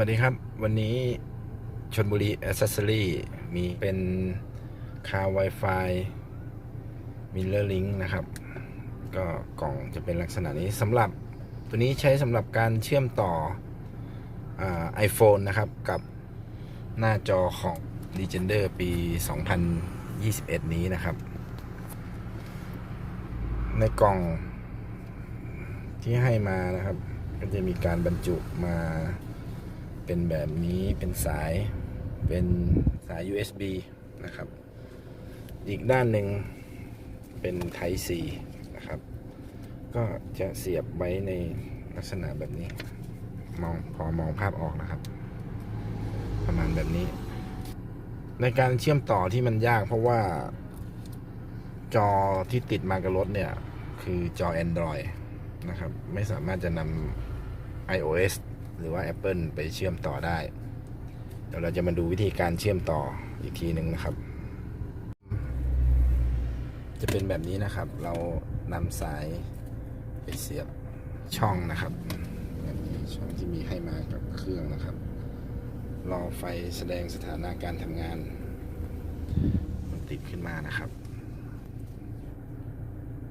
วัสดีครับ วันนี้ชนบุรีแอ c เซสซอรี่มีเป็นคา Wi-Fi มิลเลอร์ลิงนะครับ ก็กล่องจะเป็นลักษณะนี้สำหรับตัวนี้ใช้สำหรับการเชื่อมต่อไอโฟนนะครับ กับหน้าจอของ Legender ปี 2021 นี้นะครับ ในกล่องที่ให้มานะครับ ก็จะมีการบรรจุมา เป็นแบบนี้เป็นสายเป็นสาย USB นะครับ อีกด้านหนึ่งเป็น Type C นะครับ ก็จะเสียบไว้ในลักษณะแบบนี้ มองพอมองภาพออกนะครับ ประมาณแบบนี้ ในการเชื่อมต่อที่มันยากเพราะว่า จอที่ติดมากับรถเนี่ย คือจอ Android นะครับ ไม่สามารถจะนำ iOS หรือว่า Apple ไปเชื่อมต่อได้ เดี๋ยวเราจะมาดูวิธีการเชื่อมต่ออีกทีหนึ่งนะครับ จะเป็นแบบนี้นะครับ เรานำสายไปเสียบช่องนะครับแบบนี้ช่องที่มีให้มากับเครื่องนะครับ รอไฟแสดงสถานะการทำงาน มันติดขึ้นมานะครับ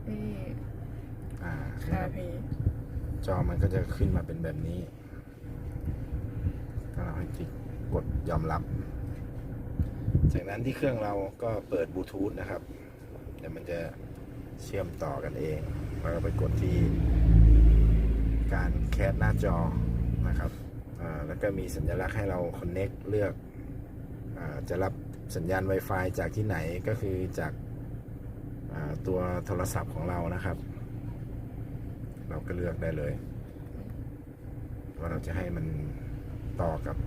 นี่อ่านะค่ะครับพี่จอมันก็จะขึ้นมาเป็นแบบนี้ก็ เราให้ติ๊กกดยอมรับ จากนั้นที่เครื่องเราก็เปิดบลูทูธนะครับเดี๋ยวมันจะเชื่อมต่อกันเองแล้วก็ไปกดที่การแคสหน้าจอนะครับแล้วก็มีสัญลักษณ์ให้เรา Connect เลือกอจะรับสัญญาณ Wi-Fi จากที่ไหนก็คือจากาตัวโทรศัพท์ของเรานะครับ เราก็เลือกได้เลย ว่าเราจะให้มัน ต่อกับ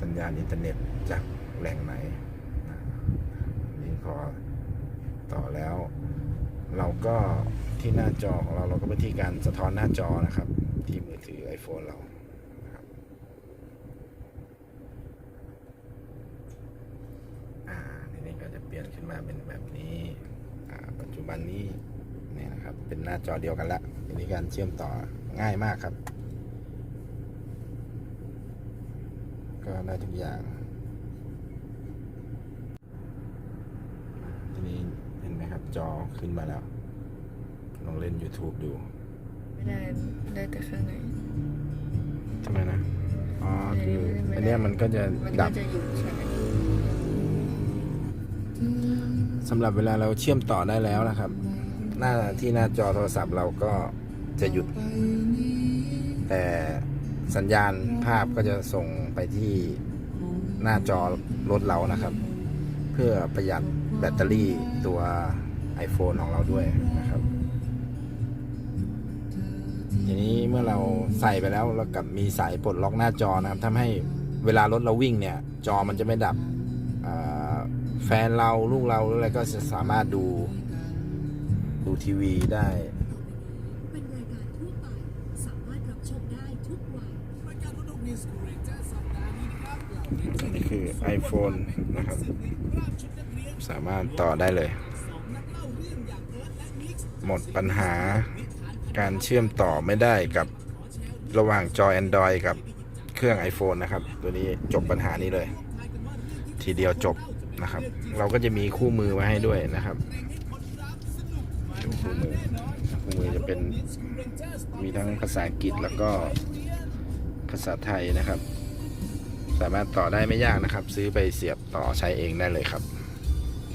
สัญญาณอินเทอร์เน็ตจากแหล่งไหนนี่พอต่อแล้ว เราก็ที่หน้าจอของเราเราก็ไปที่การสะท้อนหน้าจอนะครับ ที่มือถือ iPhone เราอ่าทีนี้ก็จะเปลี่ยนขึ้นมาเป็นแบบนี้ปัจจุบันนี้เนี่ยนะครับ เป็นหน้าจอเดียวกันละทีนี้การเชื่อมต่อง่ายมากครับ ก็ได้ทุกอย่างทีนี้เห็นไหมครับจอขึ้นมาแล้วลองเล่น YouTube ดู ไม่ได้ได้แต่ข้างในทำไมนะอ๋อคือไม่ได้อันเนี้ยมันก็จะมันดัก็บ จะอยู่ใช่ไหมสำหรับเวลาเราเชื่อมต่อได้แล้วนะครับ หน้าที่หน้าจอโทรศัพท์เราก็จะหยุด แต่ สัญญาณภาพก็จะส่งไปที่หน้าจอรถเรานะครับ เพื่อประหยัดแบตเตอรี่ตัว iPhone ของเราด้วยนะครับ ทีนี้เมื่อเราใส่ไปแล้วเรากับมีสายปลดล็อกหน้าจอนะครับทำให้เวลารถเราวิ่งเนี่ย จอมันจะไม่ดับแฟนเราลูกเราหรืออะไรก็จะสามารถดูดูทีวีได้ นี้คือ iPhone นะครับ สามารถต่อได้เลย หมดปัญหาการเชื่อมต่อไม่ได้กับระหว่างจอ Android กับเครื่อง iPhone นะครับ ตัวนี้จบปัญหานี้เลย ทีเดียวจบนะครับ เราก็จะมีคู่มือไว้ให้ด้วยนะครับคู่มือคู่มือจะเป็นมีทั้งภาษาอังกฤษแล้วก็ ภาษาไทยนะครับ สามารถต่อได้ไม่ยากนะครับ ซื้อไปเสียบต่อใช้เองได้เลยครับ